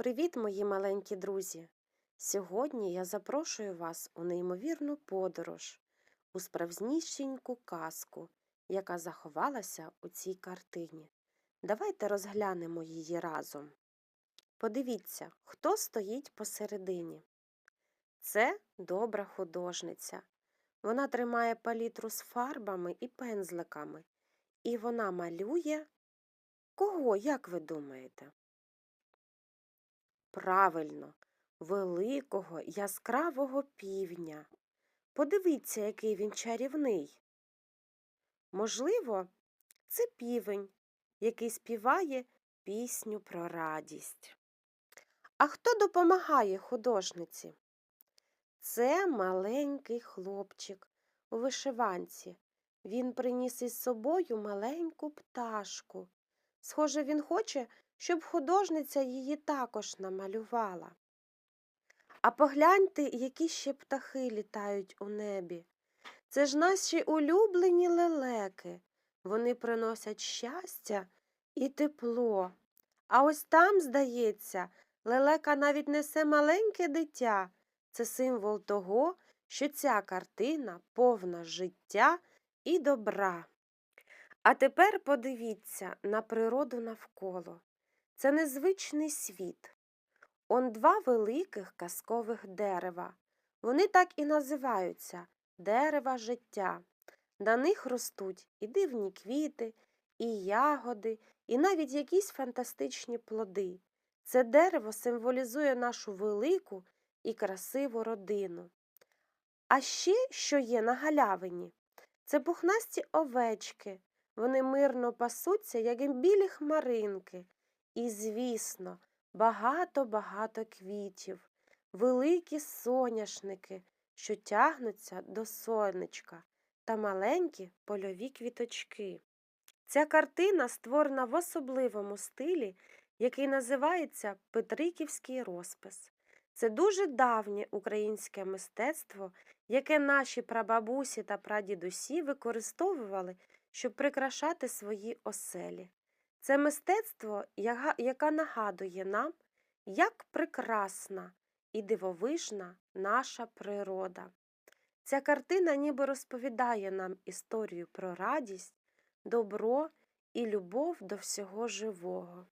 Привіт, мої маленькі друзі! Сьогодні я запрошую вас у неймовірну подорож, у справжнісіньку казку, яка заховалася у цій картині. Давайте розглянемо її разом. Подивіться, хто стоїть посередині. Це добра художниця. Вона тримає палітру з фарбами і пензликами, і вона малює кого, як ви думаєте? Правильно, великого яскравого півня. Подивіться, який він чарівний. Можливо, це півень, який співає пісню про радість. А хто допомагає художниці? Це маленький хлопчик у вишиванці. Він приніс із собою маленьку пташку. Схоже, він хоче, щоб художниця її також намалювала. А погляньте, які ще птахи літають у небі. Це ж наші улюблені лелеки. Вони приносять щастя і тепло. А ось там, здається, лелека навіть несе маленьке дитя. Це символ того, що ця картина повна життя і добра. А тепер подивіться на природу навколо. Це незвичний світ. Он два великих казкових дерева. Вони так і називаються дерева життя. На них ростуть і дивні квіти, і ягоди, і навіть якісь фантастичні плоди. Це дерево символізує нашу велику і красиву родину. А ще, що є на галявині, це пухнасті овечки. Вони мирно пасуться, як білі хмаринки. І, звісно, багато-багато квітів, великі соняшники, що тягнуться до сонечка, та маленькі польові квіточки. Ця картина створена в особливому стилі, який називається Петриківський розпис. Це дуже давнє українське мистецтво, яке наші прабабусі та прадідусі використовували, щоб прикрашати свої оселі. Це мистецтво, яке нагадує нам, як прекрасна і дивовижна наша природа. Ця картина ніби розповідає нам історію про радість, добро і любов до всього живого.